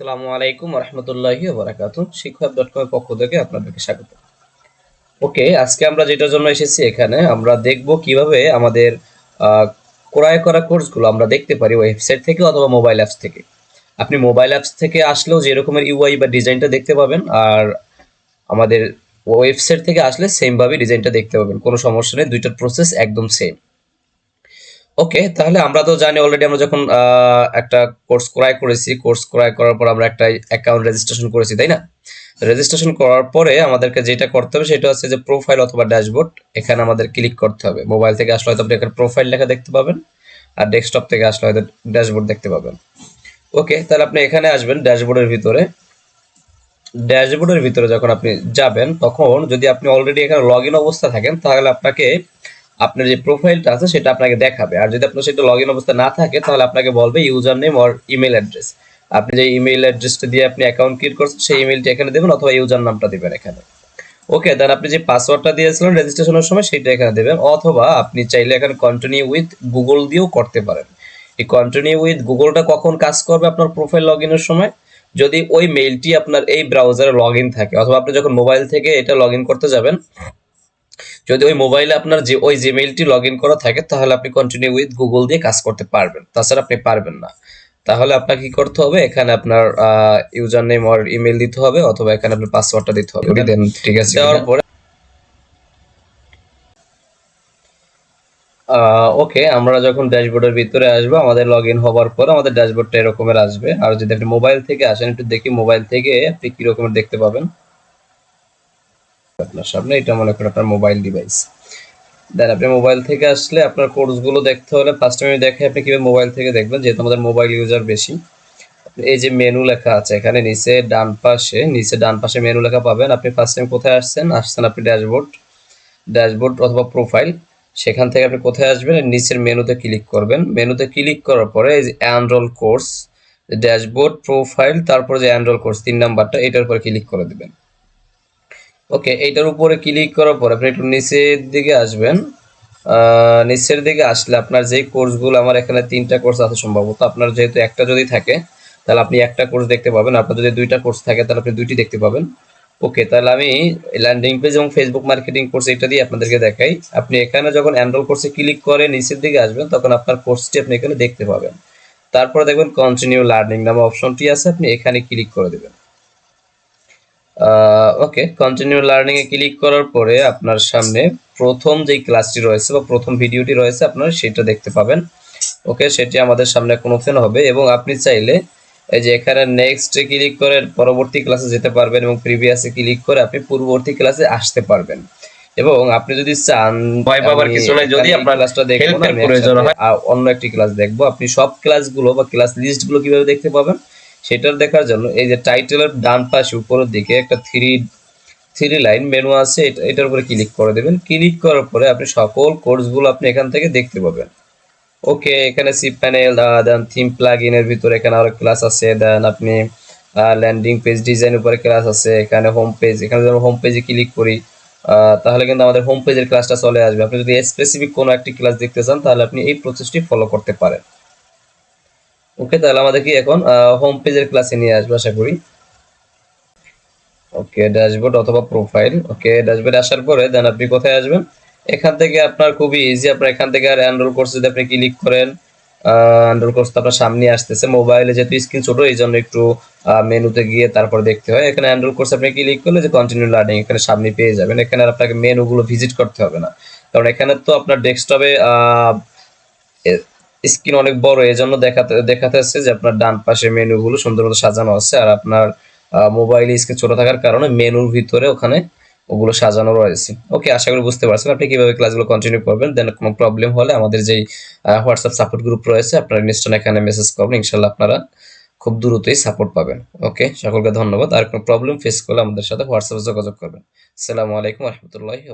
আসসালামু আলাইকুম রহমতুল্লাহি বারাকাত শিক্ষক ডট কম পক্ষ থেকে আপনাদেরকে স্বাগত। ওকে, আজকে আমরা যেটার জন্য এসেছি এখানে, আমরা দেখব কীভাবে আমাদের ক্রয় করা কোর্সগুলো আমরা দেখতে পারি ওয়েবসাইট থেকে অথবা মোবাইল অ্যাপস থেকে। আপনি মোবাইল অ্যাপস থেকে আসলেও যে রকমের ইউআই বা ডিজাইনটা দেখতে পাবেন, আর আমাদের ওয়েবসাইট থেকে আসলে সেম ভাবে ডিজাইনটা দেখতে পাবেন, কোনো সমস্যা নেই, দুইটার প্রসেস একদম সেম ওকে তাহলে আমরা তো জানি অলরেডি আমরা যখন একটা কোর্স ক্রয় করেছি কোর্স ক্রয় করার পর আমরা একটা অ্যাকাউন্ট রেজিস্ট্রেশন করেছি, তাই না? রেজিস্ট্রেশন করার পরে আমাদেরকে যেটা করতে হবে সেটা হচ্ছে যে প্রোফাইল অথবা ড্যাশবোর্ড এখানে আমাদের ক্লিক করতে হবে। মোবাইল থেকে আসলে হয়তো আপনি এখানে প্রোফাইল লেখা দেখতে পাবেন আর ডেস্কটপ থেকে আসলে হয়তো ড্যাশবোর্ড দেখতে পাবেন। ওকে তাহলে আপনি এখানে আসবেন ড্যাশবোর্ডের ভিতরে। ড্যাশবোর্ডের ভিতরে যখন আপনি যাবেন, তখন যদি আপনি অলরেডি এখানে লগ ইন অবস্থা থাকেন, তাহলে আপনাকে আপনার যে প্রোফাইলটা আছে সেটা আপনাকে দেখাবে। আর যদি আপনার সেটা লগ ইন অবস্থা না থাকে, তাহলে আপনাকে বলবে user name or email address আপনি যে ইমেল অ্যাড্রেসটা দিয়ে আপনি অ্যাকাউন্ট ক্রিয়েট করছেন, সেই ইমেলটি এখানে দেবেন অথবা ইউজার নামটা দিবেন এখানে। ওকে দেন আপনি যে পাসওয়ার্ডটা দিয়েছিলেন রেজিস্ট্রেশনের সময় সেটা এখানে দেবেন। অথবা আপনি চাইলে এখানে কন্টিনিউ উইথ গুগল দিয়েও করতে পারেন। এই কন্টিনিউ উইথ গুগলটা কখন কাজ করবে আপনার প্রোফাইল লগ ইনের সময়? যদি ওই মেইলটি আপনার এই ব্রাউজারে লগ ইন থাকে, অথবা আপনি যখন মোবাইল থেকে এটা লগ ইন করতে যাবেন যদি ওই মোবাইলে আপনার যে ওই জিমেইলটি লগ ইন করা থাকে তাহলে আপনি কন্টিনিউ উইথ গুগল দিয়ে কাজ করতে পারবেন। তাছাড়া আপনি পারবেন না। তাহলে আপনাকে কি করতে হবে? এখানে আপনার ইউজার নেম আর ইমেল দিতে হবে অথবা এখানে আপনার পাসওয়ার্ডটা দিতে হবে। দেন ঠিক আছে। দেওয়ার পরে ওকে আমরা যখন ড্যাশবোর্ডের ভিতরে আসব আমাদের লগ ইন হওয়ার পর আমাদের ড্যাশবোর্ডটা এরকমের আসবে। আর যদি আপনি মোবাইল থেকে আসেন একটু দেখি মোবাইল থেকে আপনি কি রকমের দেখতে পাবেন। আপনার সামনে, এটা মনে করেন আপনার মোবাইল ডিভাইস দেন আপনি মোবাইল থেকে আসলে আপনার কোর্সগুলো দেখতে হলে ফার্স্ট আমি দেখে আপনি কীভাবে মোবাইল থেকে দেখবেন, যেহেতু আমাদের মোবাইল ইউজার বেশি। এই যে মেনু লেখা আছে, এখানে নিচে ডান পাশে, নিচে ডান পাশে মেনু লেখা পাবেন। আপনি ফার্স্ট টাইম কোথায় আসছেন আসছেন আপনি ড্যাশবোর্ড ড্যাশবোর্ড অথবা প্রোফাইল সেখান থেকে আপনি কোথায় আসবেন, নিচের মেনুতে ক্লিক করবেন। মেনুতে ক্লিক করার পরে এই যে অ্যানরোল কোর্স ড্যাশবোর্ড প্রোফাইল তারপরে যে অ্যানরোল কোর্স তিন নাম্বারটা, এটার উপরে ক্লিক করে দিবেন। ওকে এইটার উপরে ক্লিক করার পর আপনি একটু নিচের দিকে আসবেন। নিচের দিকে আসলে আপনার যেই কোর্সগুলো আমার এখানে তিনটা কোর্স আছে সম্ভবত। আপনার যেহেতু একটা যদি থাকে, তাহলে আপনি একটা কোর্স দেখতে পাবেন। আপনার যদি দুইটা কোর্স থাকে, তাহলে আপনি দুইটি দেখতে পাবেন। ওকে তাহলে আমি ল্যান্ডিং পেজ এবং ফেসবুক মার্কেটিং কোর্স এটা দিয়ে আপনাদেরকে দেখাই। আপনি এখানে যখন এনরোল কোর্সে ক্লিক করে নিচের দিকে আসবেন, তখন আপনার কোর্সটি আপনি এখানে দেখতে পাবেন। তারপরে দেখবেন কন্টিনিউ লার্নিং নামে অপশনটি আছে, আপনি এখানে ক্লিক করে দেবেন। ওকে কন্টিনিউ লার্নিং এ ক্লিক করার পরে আপনার সামনে প্রথম যেই ক্লাসটি রয়েছে বা প্রথম ভিডিওটি রয়েছে আপনারা সেটা দেখতে পাবেন। ওকে সেটি আমাদের সামনে এখন ওপেন হবে এবং আপনি চাইলে এই যে এখানে নেক্সট ক্লিক করে পরবর্তী ক্লাসে যেতে পারবেন এবং প্রিভিয়াসে ক্লিক করে আপনি পূর্ববর্তী ক্লাসে আসতে পারবেন। এবং আপনি যদি চান ভয় আমি কিছু নাই, যদি আপনার ক্লাসটা দেখব help না এর আমি প্রয়োজন একসাথে। আ- অন্য একটি ক্লাস দেখব। আপনি সব ক্লাসগুলো বা ক্লাস লিস্টগুলো কীভাবে দেখতে পাবেন? সেটার দেখার জন্য এই যে টাইটেলের ডান পাশে উপরের দিকে একটা থ্রি থ্রি লাইন মেনু আছে এটার উপরে ক্লিক করে দেবেন। ক্লিক করার পরে আপনি সকল কোর্সগুলো আপনি এখান থেকে দেখতে পাবেন। ওকে এখানে C panel then theme plug এর ভিতরে এখানে আরও ক্লাস আছে দেন আপনি ল্যান্ডিং পেজ ডিজাইন উপরে ক্লাস আছে, এখানে হোম পেজ এখানে যদি হোম পেজে ক্লিক করি তাহলে কিন্তু আমাদের হোম পেজের ক্লাসটা চলে আসবে। আপনি যদি স্পেসিফিক কোনো একটি ক্লাস দেখতে চান, তাহলে আপনি এই প্রসেসটি ফলো করতে পারেন। ওকে তাহলে আমাদের কি এখন হোম পেজের ক্লাসে নিয়ে আসবে, আশা করি। ওকে ড্যাশবোর্ড অথবা প্রোফাইল ওকে ড্যাশবোর্ড আসার পরে দেন আপনি কোথায় আসবেন? এখান থেকে আপনার খুবই ইজি আপনার এখান থেকে আর এনরোল কোর্স যদি আপনি ক্লিক করেন এনরোল কোর্স তো আপনার সামনে আসতেছে। মোবাইলে যেহেতু স্ক্রিন ছোট, এই জন্য একটু মেনুতে গিয়ে তারপর দেখতে হয়। এখানে এনরোল কোর্স আপনি ক্লিক করলে যে কন্টিনিউ লার্নিং এখানে সামনে পেয়ে যাবেন। এখানে আর আপনাকে মেনুগুলো ভিজিট করতে হবে না। কারণ এখানে তো আপনার ডেস্কটপে স্ক্রিন অনেক বড় এই জন্য দেখাতে যে আপনার ডান পাশে মেনুগুলো সুন্দর মতো সাজানো আছে। আর আপনার মোবাইল স্ক্রিন ছোট থাকার কারণে মেনুর ভিতরে ওখানে ওগুলো সাজানো রয়েছে। ওকে আশা করি বুঝতে পারছেন আপনি কীভাবে ক্লাসগুলো কন্টিনিউ করবেন। দেন কোনো প্রবলেম হলে আমাদের যেই হোয়াটসঅ্যাপ সাপোর্ট গ্রুপ রয়েছে, আপনারা নিশ্চয় এখানে মেসেজ করবেন। ইনশাল্লাহ আপনারা খুব দ্রুতই সাপোর্ট পাবেন। ওকে সকলকে ধন্যবাদ। আর কোনো প্রবলেম ফেস করলে আমাদের সাথে হোয়াটসঅ্যাপে যোগাযোগ করবেন। সালামু আলাইকুম রহমতুল্লাহি